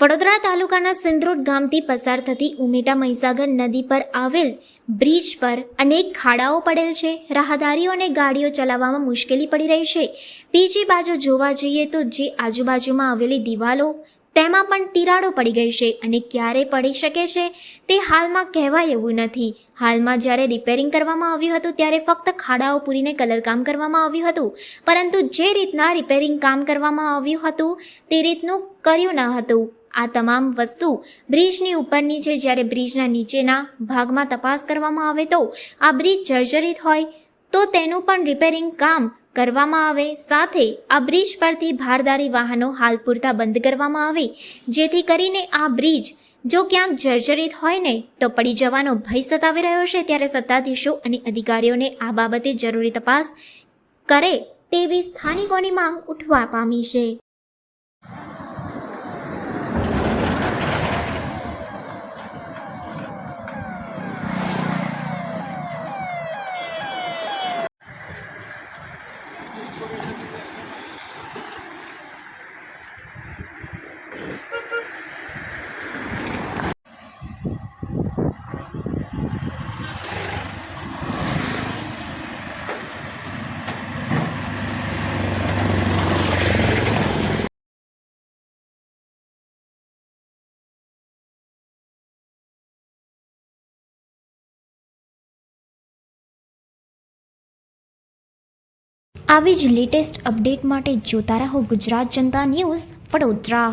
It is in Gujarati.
વડોદરા તાલુકાના સિંદ્રોડ ગામથી પસાર થતી ઉમેટા મહીસાગર નદી પર આવેલ બ્રિજ પર અનેક ખાડાઓ પડેલ છે. રાહદારીઓને ગાડીઓ ચલાવવામાં મુશ્કેલી પડી રહી છે. બીજી બાજુ જોવા જઈએ તો જે આજુબાજુમાં આવેલી દિવાલો, તેમાં પણ તિરાડો પડી ગઈ છે અને ક્યારે પડી શકે છે તે હાલમાં કહેવાય એવું નથી. હાલમાં જ્યારે રિપેરિંગ કરવામાં આવ્યું હતું ત્યારે ફક્ત ખાડાઓ પૂરીને કલરકામ કરવામાં આવ્યું હતું. પરંતુ જે રીતના રિપેરિંગ કામ કરવામાં આવ્યું હતું તે રીતનું કર્યું ન હતું. આ તમામ વસ્તુ બ્રિજની ઉપરની છે. જ્યારે બ્રિજના નીચેના ભાગમાં તપાસ કરવામાં આવે તો આ બ્રિજ જર્જરિત હોય તો તેનું પણ રિપેરિંગ કામ કરવામાં આવે. સાથે આ બ્રિજ પરથી ભારદારી વાહનો હાલ પૂરતા બંધ કરવામાં આવે. જેથી કરીને આ બ્રિજ જો ક્યાંક જર્જરિત હોય ને તો પડી જવાનો ભય સતાવી રહ્યો છે. ત્યારે સત્તાધીશો અને અધિકારીઓને આ બાબતે જરૂરી તપાસ કરે તેવી સ્થાનિકોની માંગ ઉઠવા પામી છે. આવી જ લેટેસ્ટ અપડેટ માટે જોતા રહો ગુજરાત જનતા ન્યૂઝ વડોદરા.